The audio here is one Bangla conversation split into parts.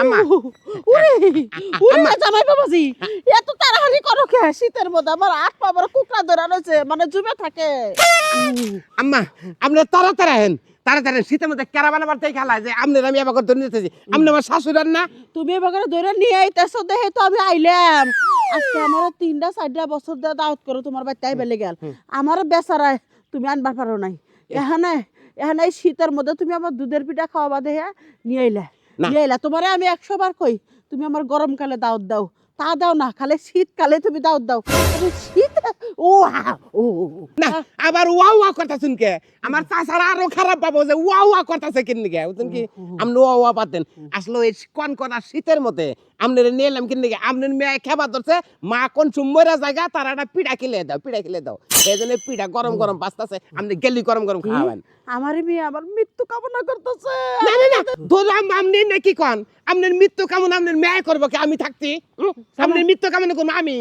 আম্মা উরে উরে আম্মা। জামাই বাবাজি এত তাড়াহাড়ি করো কে? শীতের মধ্যে আমার আট পা বড় কুকড়া ধরে রয়েছে মানে জুমে থাকে। আম্মা তাড়াতাড়ি হেন তাড়াতাড়ি শীতের মধ্যে কেরা বানাবার তাই খেলা যে আপনি আমি নিতেছি। আমার না। তুমি এবার ধরে নিয়ে আইতেছো দেখে তো আমি আইলাম। আজকে আমার তিনটা চারটা বছর দিয়ে দাওয়াত করো তোমার বাড়িতে আইবেলে গেল আমার বেচারায় তুমি আনবার পারো নাই। এখানে এখানে শীতের মধ্যে তুমি আমার দুধের পিঠা খাওয়াবা দেখে নিয়ে আইলা। না। তোমারে আমি একশো বার কই, তুমি আমার গরমকালে দাওয়াত দাও তা দাও না, খালি শীতকালে তুমি দাওয়াত দাও ও। না আবার ওয়া ওয়া করতেছেন কে? আমার চাষারা আরও খারাপ পাবো যে ওয়া ওয়া করতেছে কিন কে? বুঝছেন কি আপনি ওয়া ওয়া পাতেন আসলে এই কোন কোন শীতের আপনার এলাম কিন আপনার মেয়ে খেবা ধরছে মা কোন জায়গা তারা একটা পিঠা কিলে দাও পিঠা কিলে দাও। এই জন্য পিঠা গরম গরম বাঁচতেছে আপনি গেলি গরম গরম খাওয়াবেন। আমার মেয়ে আমার মৃত্যু কামনা করতেছে। না না না ধরো আপনি না কি কন? আপনার মৃত্যু কামনা আপনার মেয়ে করব কি আমি থাকছি হুম? আপনার মৃত্যু কামনা করব আমি।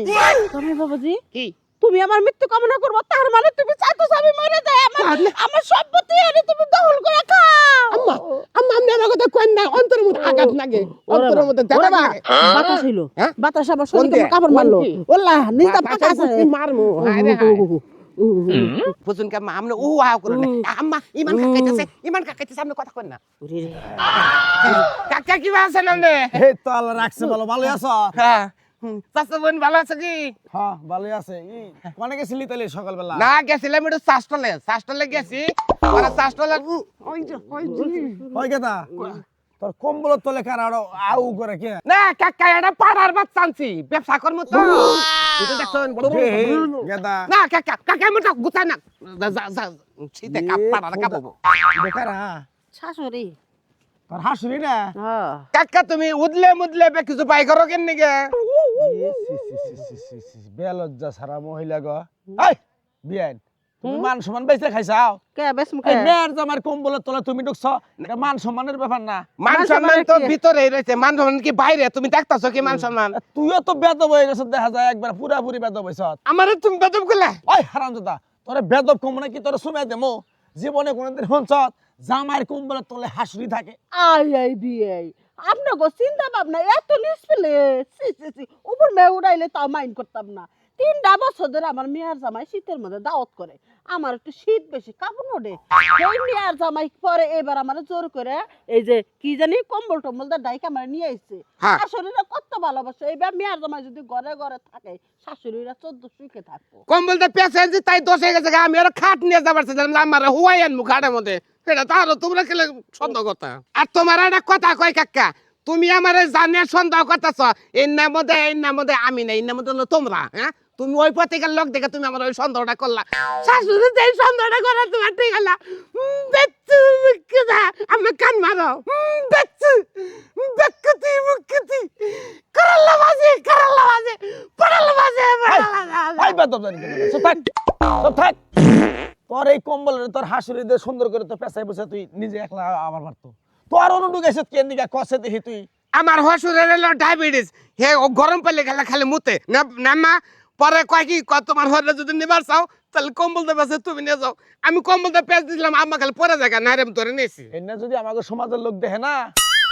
বাবাজি? কি? তুমি আমার মৃত্যু কামনা করব তার মানে তুমি চাইতেছো আমি মরে যাই আমার আমার সম্পত্তি আনি তুমি দখল করে খাও আম্মা আম্মা আপনি আমার কথা কইন না অন্তরের মধ্যে আঘাত লাগে অন্তরের মধ্যে দেখা বা, লাগে বাতাস হইল হ্যাঁ? বাতাস আমার কোন শরীরে কাপড় মারলো কি? ওল্লা নিজটা বাতাসের বাতাস মারমু হায় রে বুঝুন কে আম্মা আপনি ও আও করুন আম্মা ইমান কাকাইতেছে ইমান কাকাইতেছে আপনি কথা কইন না কাকা কি আছেন আপনি এই তো আল্লাহ রাখছে ভালো ভালো আছো হ্যাঁ হুম, চাচা বোন ভালো আছে কি? হ্যাঁ ভালো আছে। কোনে গেছিলি তাহলে সকালবেলা? না গেছিলাম একটু চাষটলে চাষটলে গেছি। ওরা চাষটলে ওই কেতা তোর কম্বল তলে কার আরও আউ করে কে? না কাকা এটা পাড়ার বাচ্চা আনছি। ব্যবসা তো। দেখছেন বড় বড় গেদা না কাকা কাকা আমি তো গুছাই না। যা যা যা শীতে কাপ পাড়ার কাপবো বেকারা? শাশুড়ি। তোর হাসুরি না? হ্যাঁ। কাকা তুমি উদলে মুদলে বে কিছু পাই করো কেন নিগে বেলজ্জা সারা মহিলা গো এই বিয়ান তুমি মান সম্মান বেঁচে খাইছাও? কে বেশ মুখে? মেয়ের জামার কম্বলের তলে তুমি ঢুকছ এটা মান সম্মানের ব্যাপার না। মান মান সম্মান তো? ভিতরেই রয়েছে। মান সম্মান কি বাইরে? তুমি দেখতাছো কি মান সম্মান তুইও তো বেদব হয়ে গেছ দেখা যায় একবার পুরাপুরি বেদব হইছ। আমারে তুমি বেদবগুলা ওই হারামজাদা তোরে বেদব কম নাকি? তোরে শুনে দেমো। জীবনে কোনোদিন হঞ্চত জামাইয়ের কম্বলের তলে হাসুরি থাকে। আই আই বিয়ে আপনার চিন্তা ভাবনা এত নিষ্পিলে উপর মেয়ে উড়াইলে তাও মাইন্ড করতাম না। তিনটা বছর ধরে আমার মেয়ের জামাই শীতের মধ্যে দাওয়াত করে। আমার একটু শীত বেশি কাপড় ওঠে সেই মেয়ের জামাই পরে এবার আমার জোর করে এই যে কি জানি কম্বল টম্বল দা ডাইকে আমার নিয়ে আসছে হ্যাঁ। শাশুড়িরা কত ভালোবাসে। এবার মেয়ের জামাই যদি ঘরে ঘরে থাকে শাশুড়িরা চোদ্দ সুখে থাকব। কম্বলটা পেছেছি তাই দোষ গেছে আমি আর খাট নিয়ে যাবার চাইছিলাম আমার হুয়াই আনব খাটের মধ্যে। সেটা তো আরও তোমরা খেলে সন্দেহ কথা। আর তোমার একটা কথা কয় কাকা তুমি আমার জানিয়ে সন্দেহ করতেছ এর নাম মধ্যে এর নাম মধ্যে আমি না এর নাম মধ্যে তোমরা হ্যাঁ? তুমি ওই পত্রিকার লোক দেখে তুমি আমার ওই সন্দেহটা করলা। শাশুড়ি যে সন্দেহটা করা তোমার ঠিক গেল বেচু মুখা আমি কান মারো। বেকুতি মুকুতি বাজে বাজে বাজে বেদব জানি চুপ থাক থাক। তোর এই কম্বলের তোর হাসুরি দিয়ে সুন্দর করে তো পেশায় বসে তুই নিজে একলা আবার পারতো তোর অনুডুক এসে কেন দিকে কষে দেখি তুই। আমার হসুরের ডায়াবেটিস হে গরম পেলে গেলে খালি মুতে। না না মা পরে কয় কি ক- তোমার হরে যদি নিবার চাও তাহলে কম্বল দেবে তুমি নিয়ে যাও। আমি কম্বল দিয়ে পেঁচ দিছিলাম আম্মা খালি পরে জায়গা না রে আমি ধরে নিয়েছি। এনে যদি আমাকে সমাজের লোক দেখে না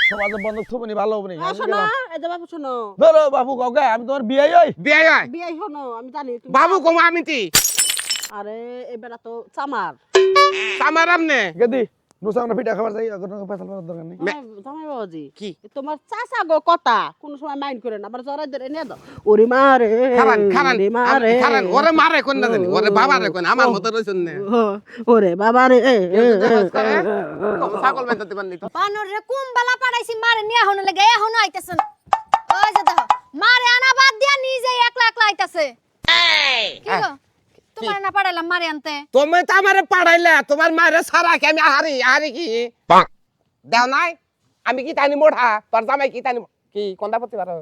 সমাজের বন্ধু থুবনি ভালো হবে না। শোনো এই বাবু শোনো। ধরো বাবু কাউকে আমি তোমার বিয়ে ওই বিয়ে হয়? বিয়ে শোনো আমি জানি তুমি বাবু কমা আমি তি। আরে এবার তো চামার। আমার আমনে? গেদি। নুসা আমরা পিঠা খাবার যাই এখন পেছাল করার দরকার নেই। জামাই বাবাজি। কি? তোমার চাচা গো কথা কোন সময় মাইন্ড করে না আমার জরাই ধরে নিয়ে দাও। ওরে মারে খারান খারান ওরে মারে খারান ওরে মারে কোন না জানি ওরে বাবা রে কোন আমার মতো রইছেন না। ওরে বাবা রে। ছাগল বেঁচতে পারলি তো? বানর রে কুম বালা পাড়াইছি মারে নিয়ে হন লাগে এখন আইতাছেন ওই যে দেখো মারে আনা বাদ দিয়া নিজে একলা একলা আইতাছে। কি গো? তোমার না পাড়াইলাম মারে আনতে। তুমি তো আমারে পাড়াইলে তোমার মায়ের সারা কি আমি হারি হারি কি? দেও নাই? আমি কি তানি মোড়া তোর জামাই কি তানি কি? কোনটা পড়তে পারো?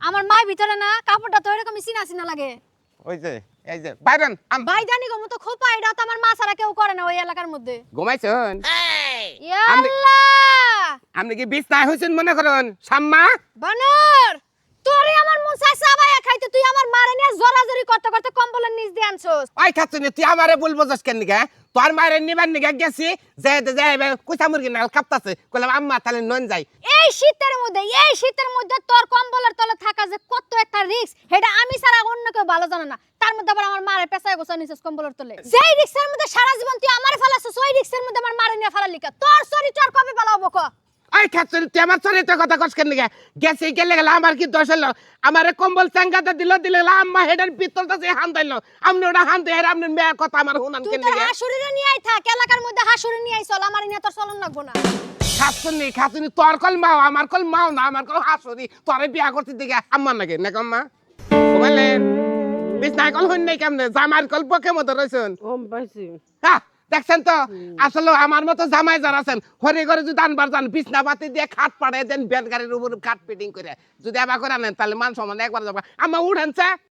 আমার মায়ের ভিতরে না কাপড়টা তো এরকম চিনা চিনা লাগে। ওই যে এই যে বাইরন আম। ভাই জানি গো মতো খোপা এটা তো আমার মা ছাড়া কেউ করে না ওই এলাকার মধ্যে। ঘুমাইছেন? আমি- আল্লাহ আপনি কি বিছনায় হয়েছেন মনে করেন? সাম্মা? বানর! তোরে আমার মন চাইছে আবাই খাইতে তুই আমার মারে নিয়ে জোরাজোরি করতে করতে কম্বলের নিচ দিয়ে আনছস। ওই খাচ্ছি তুই আমারে বলব যাস কেন নিকা তোর মায়ের নিবার নিকা গেছি যে যে কুচা মুরগি নাল কাঁপতাছে কইলাম আম্মা তাহলে নন যাই। এই শীতের মধ্যে এই শীতের মধ্যে তোর কম্বলের তলে থাকা যে কত একটা রিস্ক সেটা আমি ছাড়া অন্য কেউ ভালো জানে না। তার মধ্যে আবার আমার মারে পেছায় গোছা নিছিস কম্বলের তলে। যেই রিস্কের মধ্যে সারা জীবন তুই আমারে ফেলাছিস ওই রিস্কের মধ্যে আমার মারে নিয়ে ফেলার লিখা তোর চরিত্র কবে ফেলাবো ক? ওই খাচ্ছরি তুই আমার চরিত্র কথা কস কেন গেছে গেলে গেলে আমার কি দোষ হলো? আমার কম্বল চাঙ্গাতে দিল দিলে আম্মা হেডের পিস্তলটা সে হান দিল আপনি ওটা হান দিয়ে আপনি মেয়ের কথা আমার হুনান তুই কেন তোর নিকে হাসুরিরে নিয়ে আই থাক এলাকার মধ্যে হাসুরি নিয়ে আই চল আমার নিয়ে তোর চলন লাগবো না। খাচ্ছনি খাচ্ছনি তোর কল মাও আমার কল মাও না আমার কল হাসুরি। তোরে বিয়া করতে দিকে আম্মা নাকি না কম্মা। ঘুমালেন বিছনায় কল হইন নাই কেমনে? জামার কল বকে মতো রয়েছেন ওম পাইছি। হ্যাঁ দেখছেন তো? আসলে আমার মতো জামাই যারা আছেন হরি করে যদি আনবার যান বিছনা পাতি দিয়ে খাট পাড়ায় দেন বেড গাড়ির উপর খাট ফিটিং করে। যদি আবার করে আনেন তাহলে মান সমান একবার যাব। আমার উঠেন